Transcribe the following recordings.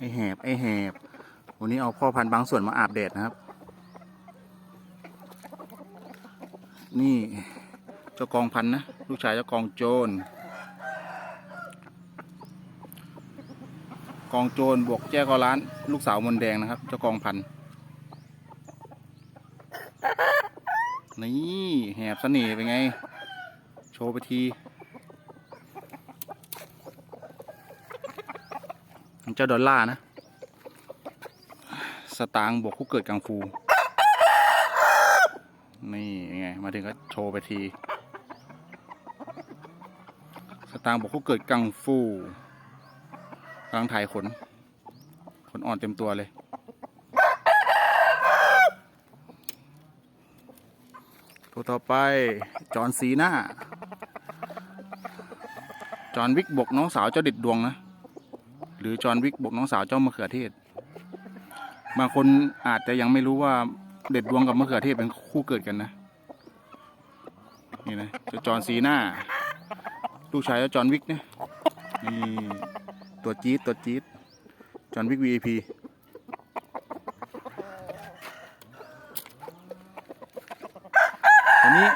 ไอแหบไอแหบ วันนี้เอาพ่อพันธุ์บางส่วนมาอาบแดดนะครับ นี่เจ้ากองพันธุ์นะ ลูกชายเจ้ากองโจร กองโจรบวกแจ้กอร้าน ลูกสาวมนแดงนะครับ เจ้ากองพันธุ์นี่แหบเสน่ห์เป็นไง โชว์ไปที เจ้าดอลล่าร์นะ สตางค์บวกคู่เกิดกังฟู นี่ไง มาถึงก็โชว์ไปที สตางค์บวกคู่เกิดกังฟูกำลังถ่ายขน ขนอ่อนเต็มตัวเลย ตัวต่อไป จอนซีน่าจอนวิกบวกน้องสาวเจ้าด็ดดวงนะ หรือจอห์นวิกบกน้องสาวเจ้ามะเขือเทศ บางคนอาจจะยังไม่รู้ว่าเด็ดดวงกับมะเขือเทศเป็นคู่เกิดกันนะ นี่นะเจ้าจอห์นซีหน่าลูกชายเจ้าจอห์นวิกเนี่ยนี่ตัวจี๊ดตัวจี๊ดจอห์นวิก VIP วันนี้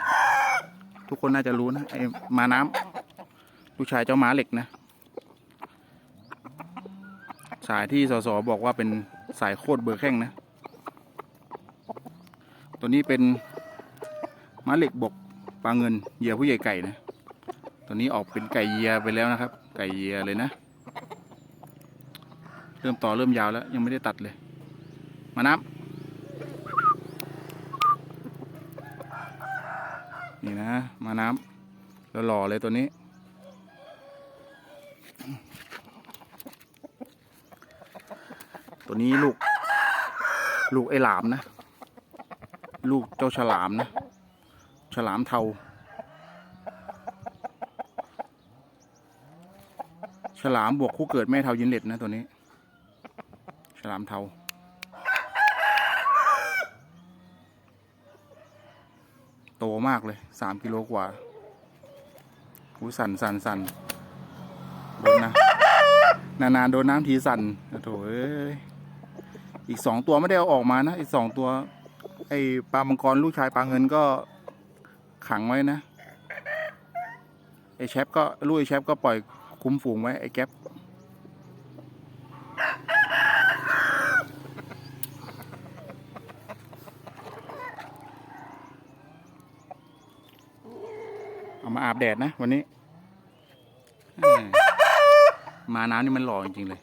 ทุกคนน่าจะรู้นะไอ้มาน้ำลูกชายเจ้าม้าเหล็กนะ สายที่สสบอกว่าเป็นสายโคตรเบอร์แข้งนะ ตัวนี้เป็นม้าเหล็กบกปลาเงินเหยื่อผู้ใหญ่ไก่นะ ตัวนี้ออกเป็นไก่เหยียไปแล้วนะครับ ไก่เหยียเลยนะ เริ่มต่อเริ่มยาวแล้วยังไม่ได้ตัดเลย มาน้ำนี่นะ มาน้ำแล้วหล่อเลยตัวนี้ ตัวนี้ลูก ลูกไอ้หลามนะ ลูกเจ้าฉลามนะ ฉลามเทา ฉลามบวกคู่เกิดแม่เทายินเล็ดนะตัวนี้ ฉลามเทาโตมากเลยสามกิโลกว่าหูสั่นสั่นสั่นโดนนะ นานๆโดนน้ำทีสั่นโถเอ้ย อีกสองตัวไม่ได้เอาออกมานะอีกสองตัว ไอ้ปลามังกรลูกชายปลาเงินก็ขังไว้นะไอ้แชปก็ลูกไอ้แชปก็ปล่อยคุ้มฝูงไว้ไอ้แก๊ปเอามาอาบแดดนะวันนี้ มาน้ำนี่มันหล่อจริงๆเลย